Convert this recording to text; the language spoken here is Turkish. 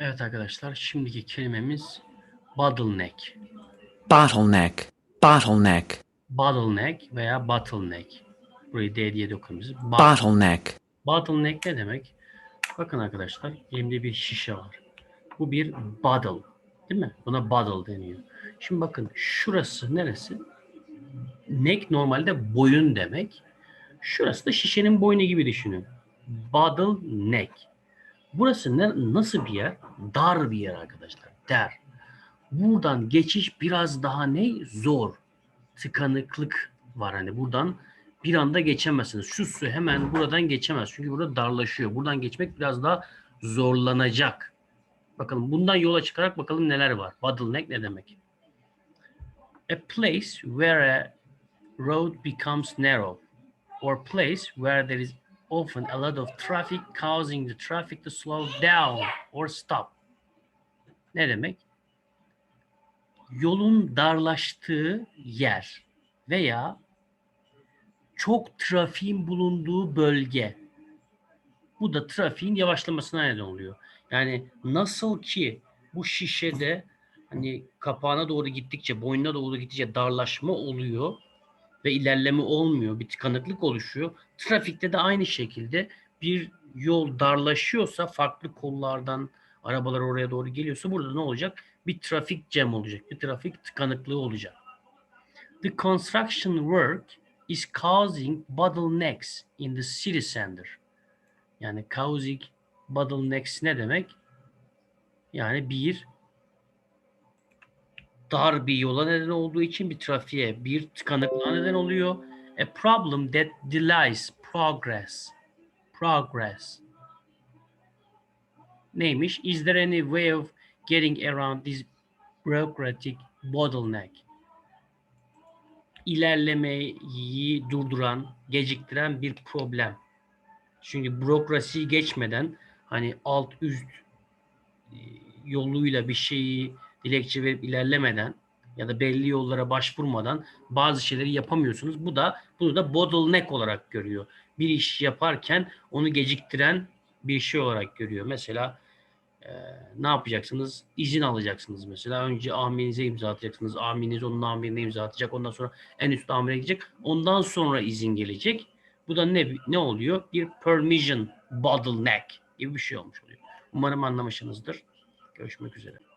Evet arkadaşlar şimdiki kelimemiz bottleneck. bottleneck, bottleneck, Bottleneck veya bottleneck. Burayı D diye de okuruz. Bo- bottleneck, bottleneck ne demek? Bakın arkadaşlar elimde bir şişe var. Bu bir bottle. Değil mi? Buna bottle deniyor. Şimdi bakın şurası neresi? Neck normalde boyun demek. Şurası da şişenin boynu gibi düşünün. Bottle neck. Burası ne, nasıl bir yer? Dar bir yer arkadaşlar. Dar. Buradan geçiş biraz daha ne? Zor. Tıkanıklık var hani buradan bir anda geçemezsiniz. Şu su hemen buradan geçemez. Çünkü burada darlaşıyor. Buradan geçmek biraz daha zorlanacak. Bakalım bundan yola çıkarak bakalım neler var. Bottleneck ne demek? A place where a road becomes narrow or place where there is often a lot of traffic causing the traffic to slow down or stop. Ne demek? Yolun darlaştığı yer veya çok trafiğin bulunduğu bölge. Bu da trafiğin yavaşlamasına neden oluyor. Yani nasıl ki bu şişede hani kapağına doğru gittikçe, boynuna doğru gittikçe darlaşma oluyor ve ilerleme olmuyor, bir tıkanıklık oluşuyor. Trafikte de aynı şekilde bir yol darlaşıyorsa farklı kollardan arabalar oraya doğru geliyorsa burada ne olacak? Bir trafik jam olacak, bir trafik tıkanıklığı olacak. The construction work is causing bottlenecks in the city center. Yani causing bottlenecks ne demek? Yani bir dar bir yola neden olduğu için bir trafiğe, bir tıkanıklığa neden oluyor. A problem that delays progress. Progress. Neymiş? Is there any way of getting around this bureaucratic bottleneck? ilerlemeyi durduran, geciktiren bir problem. Çünkü bürokrasiyi geçmeden hani alt üst e, yoluyla bir şeyi dilekçe verip ilerlemeden ya da belli yollara başvurmadan bazı şeyleri yapamıyorsunuz. Bu da bunu da bottleneck olarak görüyor. Bir iş yaparken onu geciktiren bir şey olarak görüyor. Mesela e, ne yapacaksınız? İzin alacaksınız mesela. Önce amirinize imza atacaksınız. Amiriniz onun amirine imza atacak. Ondan sonra en üst amire gidecek. Ondan sonra izin gelecek. Bu da ne ne oluyor? Bir permission bottleneck gibi bir şey olmuş oluyor. Umarım anlamışsınızdır. Görüşmek üzere.